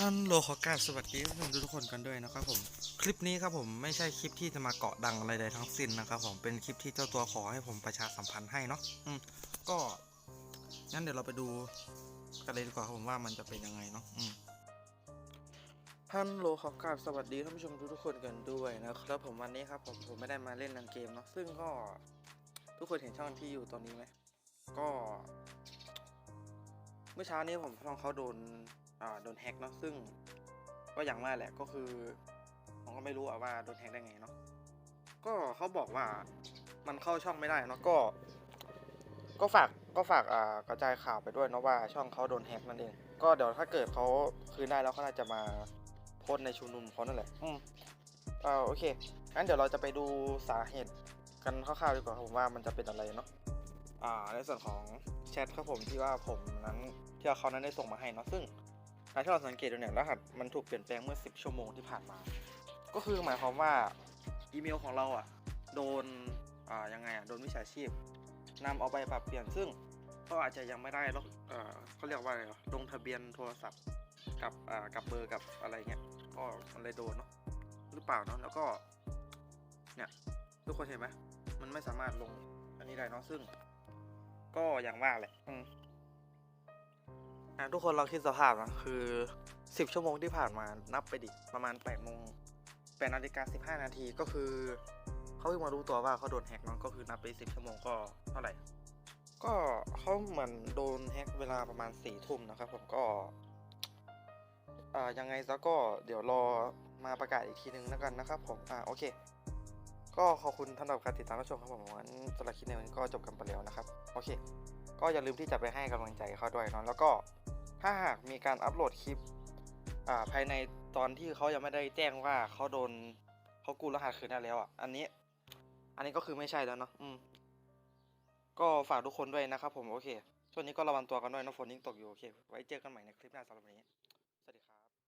ฮัลโหลขอกราบสวัสดีทุกคนทุกคนกันด้วยนะครับผมคลิปนี้ครับผมไม่ใช่คลิปที่จะมาเกาะดังอะไรใดทั้งสิ้นนะครับผมเป็นคลิปที่เจ้าตัวขอให้ผมประชาสัมพันธ์ให้เนาะอืมก็งั้นเดี๋ยวเราไปดูกันเลยดีกว่าครับผมว่ามันจะเป็นยังไงเนาะอืมฮัลโหลขอกราบสวัสดีท่านผู้ชมทุกๆคนกันด้วยนะครับผมวันนี้ครับผมผมไม่ได้มาเล่นนังเกมเนาะซึ่งก็ทุกคนเห็นช่องที่อยู่ตอนนี้ไหมก็ เมื่อเช้านี้ผมช่องเขาโดนอ่าโดนแฮ็กเนาะซึ่งก็อย่างว่าแหละก็คือผมก็ไม่รู้อะว่าโดนแฮ็กได้ไงเนาะก็เขาบอกว่ามันเข้าช่องไม่ได้เนาะก็ ก็ฝากก็ฝากอ่ากระจายข่าวไปด้วยเนาะว่าช่องเขาโดนแฮ็กนั่นเองก็เดี๋ยวถ้าเกิดเขาคืนได้แล้วเขาน่าจะมาโพสต์ในชุมนุมเขานั่นแหละอืมอ่าโอเคงั้นเดี๋ยวเราจะไปดูสาเหตุกันคร่าวๆดีกว่าครับผมว่ามันจะเป็นอะไรเนาะอ่า ในส่วนของแชทครับผมที่ว่าผมนั้นที่ว่าเขานั้นได้ส่งมาให้เนาะซึ่งถ้าเราสังเกตดูเนี่ยรหัสมันถูกเปลี่ยนแปลงเมื่อ 10 ชั่วโมงที่ผ่านมา ก็คือหมายความว่าอีเมลของเราอะโดนอ่ายังไงอะโดนวิชาชีพนำเอาไปปรับเปลี่ยนซึ่งก็อาจจะยังไม่ได้ลงเอ่อเขาเรียกว่าอะไรวะลงทะเบียนโทรศัพท์กับอ่ากับเบอร์กับอะไรเงี้ยก็มันเลยโดนเนาะหรือเปล่าเนาะแล้วก็เนี่ยทุกคนเห็นไหมมันไม่สามารถลงอันนี้ได้เนาะซึ่ง ก็อย่างว่าแหละอืมอะทุกคนลองคิดสภาพนะคือ10ชั่วโมงที่ผ่านมานับไปดิประมาณ8โมง8นาฬิกา15นาทีก็คือเขาเพิ่งมารู้ตัวว่าเขาโดนแฮกเนาะก็คือนับไป10ชั่วโมงก็เท่าไหร่ ก็เขาเหมือนโดนแฮกเวลาประมาณ4ทุ่มนะครับผมก็อ่ายังไงซะก็เดี๋ยวรอมาประกาศอีกทีนึงแล้วกันนะครับผมอ่าโอเค ก็ขอบคุณท่านสำหรับการติดตามรับชมครับผมงั้นสำหรับคลิปในวันนี้ก็จบกันไปแล้วนะครับโอเค ก็อย่าลืมที่จะไปให้กำลังใจเขาด้วยเนาะแล้วก็ถ้าหากมีการอัปโหลดคลิปอ่าภายในตอนที่เขายังไม่ได้แจ้งว่าเขาโดนเขากู้รหัสคืนได้แล้วอะอันนี้ อันนี้ก็คือไม่ใช่แล้วเนาะอืมก็ฝากทุกคนด้วยนะครับผมโอเคช่วงนี้ก็ระวังตัวกันด้วยนะฝนยิ่งตกอยู่โอเค ไว้เจอกันใหม่ในคลิปหน้าสำหรับวันนี้